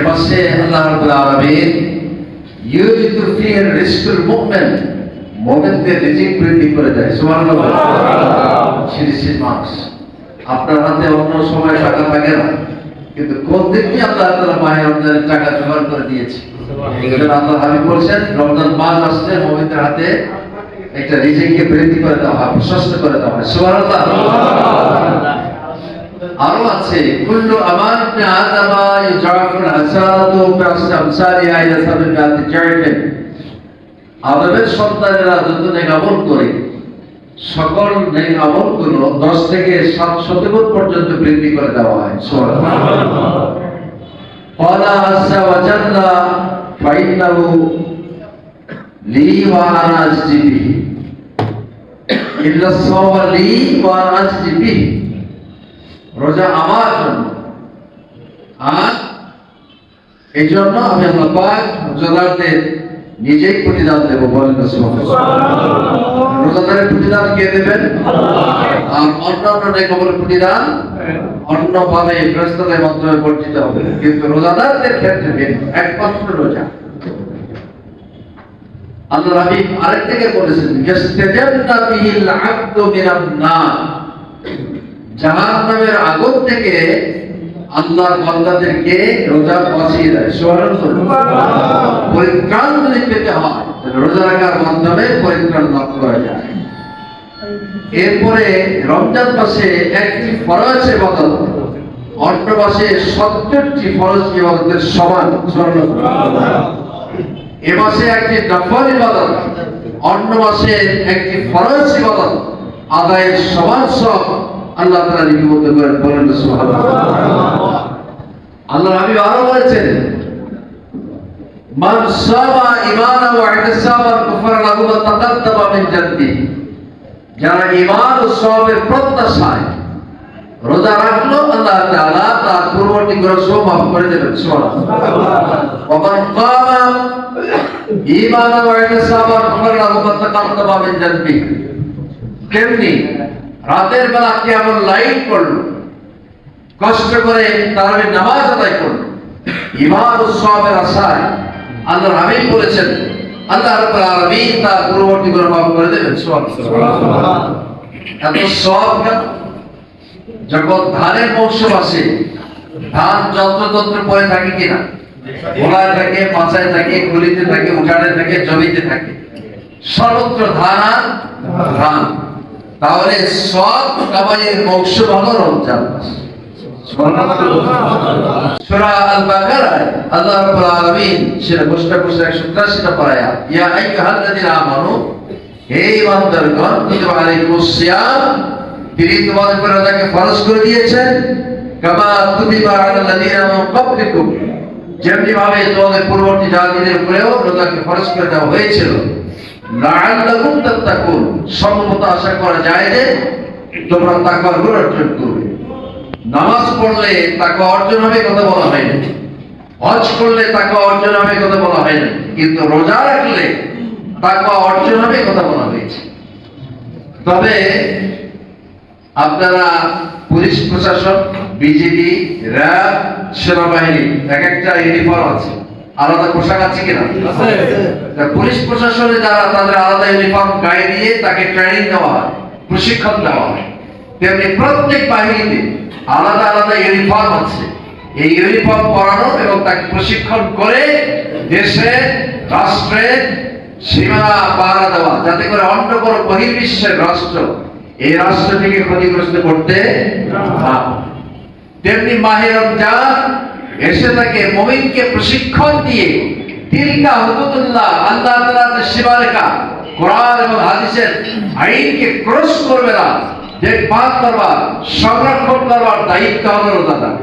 এপাশে আল্লাহ রাব্বুল আলামিন ইউজিতু ফিহির রিজকুল মুমিন মুমিনদের রিজিক বৃদ্ধি করে দেয়। সুবহানাল্লাহ। সিরিসির মার্কস আপনার হাতে অন্য সময় টাকা থাকে না কিন্তু কোন দিক দিয়ে আল্লাহ তাআলা মাহে রমজানের টাকা জোগাড় করে দিয়েছে? এজন্য আল্লাহ হাবিব বলছেন রমজান মাস আসছে মুমিনদের হাতে একটা রিজিককে বৃদ্ধি করে দেওয়া হয় প্রশস্ত করে দেওয়া হয় সুবহানাল্লাহ। আরও আছে, কুল্লু আমান ইবনে আদামা ইউজাফুল হাসাতু বিশামসারি আইলা সাবিকাত জাইফে আদমের সন্তানেরা যত নেকামল করে, সকল নেকামলগুলো দশ থেকে সাত শতগুণ পর্যন্ত বৃদ্ধি করে দেওয়া হয়। কলা আসা ওয়াজাল্লা ফাইনাহু লি ওয়া ইল্লা সাওয়া লি রোজা আমার জন্য। আর এই জন্য আমি আল্লাহ পাক রোজাদারদের নিজেই প্রতিদান দেবো বলেন রোজাদারের প্রতিদান কে দেবেন? আর অন্যান্য প্রতিদান ফেরেশতাদের মাধ্যমে বর্ধিত হবে। কিন্তু রোজাদারদের ক্ষেত্রে একমাত্র রোজা। আল্লাহ হাবিব আরেক থেকে বলেছেন জাহান্নামের আগুন থেকে আল্লাহর বান্দাদেরকে রোজা বাঁচিয়ে দেয়। পরিত্রাণ যদি পেতে হয় রোজা রাখার মাধ্যমে পরিত্রাণ লাভ করা যায়। এরপরে রমজান মাসে একটি ফরজ ইবাদত অন্য মাসে সত্তরটি ফরজ ইবাদতের সমান সুবহানাল্লাহ। এ মাসে একটি নফল ইবাদত অন্য মাসে একটি ফরজ ইবাদত আদায়ের সমান সব আল্লাহ তাআলা লিপিবদ্ধ করেন বলেন আল্লাহ নবী আরও বলেছেন, মান সামা ঈমানা ওয়া ইহতিসাবান কুফরা লাহু মা তাকাদ্দামা মিন জানবি। যারা ঈমান ও সওয়াবের প্রত্যাশায় রোজা রাখল, আল্লাহ তাআলা তার পূর্ববর্তী গুনাহ সব মাফ করে দেবেন, সুবহানাল্লাহ। ওয়া কামা ঈমানা ওয়া ইহতিসাবান কুফরা লাহু মা তাকাদ্দামা মিন জানবি। তেমনি রাতের বেলা কেমন লাইট করল কষ্ট করে তারাবি নামাজ আদায় করল। ও সওয়াবের আশায় আল্লাহ হাবিব বলেছেন, আল্লাহ রাব্বুল আলামিন তার পূর্ববর্তী গুনাহ মাফ করে দেবেন। সুবহানাল্লাহ। এত কেন? যখন ধানের মৌসুম আসে ধান যন্ত্রতন্ত্র পরে থাকে কিনা? গোলায় থাকে মাচায় থাকে গুলিতে থাকে, উঠানে থাকে, জমিতে থাকে। সর্বত্র ধান ধান। তাহলে সব কামাইয়ের মৌসুম হলো রমজান। মাস সূরা আল বাকারায় আল্লাহ রাব্বুল আলামিন সেটা ঘোষণা করছে 183 নম্বর আয়াত আইয়ুহাল্লাযীনা আমানু, হে ঈমানদারগণ কুতিবা আলাইকুমুস সিয়াম তিনি তোমাদের উপর রোজাকে ফরজ করে পূর্ববর্তী জাতিদের উপরেও রোজাকে ফরজ করে দেওয়া হয়েছিল আশা করা যায় তোমরা নামাজ পড়লে অর্জন হবে কথা বলা অর্জন কথা বলা কিন্তু রোজা রাখলে অর্জন কথা বলা হয়েছে। তবে আপনারা পুলিশ প্রশাসন বিজেপি র্যাব, সেনাবাহিনী, এক একটা ইউনিফর্ম আছে। আলাদা পোশাক আছে কিনা? তা পুলিশ প্রশাসনে যারা তাদের আলাদা ইউনিফর্ম গায়ে দিয়ে তাকে ট্রেনিং দেওয়া হয় প্রশিক্ষণ দেওয়া হয়। তেমনি প্রত্যেক বাহিনীতে আলাদা আলাদা ইউনিফর্ম আছে। এই ইউনিফর্ম পরানো এবং তাকে প্রশিক্ষণ করে দেশে রাষ্ট্রে সীমানা পাহারা দেওয়া যাতে করে অন্য কোনো বহির্বিশ্বের রাষ্ট্র এই রাষ্ট্রটিকে ক্ষতিগ্রস্ত করতে না তেমনি মাহে রমজান এসে তাকে মমিনকে প্রশিক্ষণ দিয়ে তিলকা হুকুমুল্লাহ আল্লাহ তাআলার যে সীমারেখা, কোরআন এবং হাদিসের আইনকে ক্রস করবে না, দেখভাল করবার, সংরক্ষণ করবার দায়িত্ব হলো রোজাদার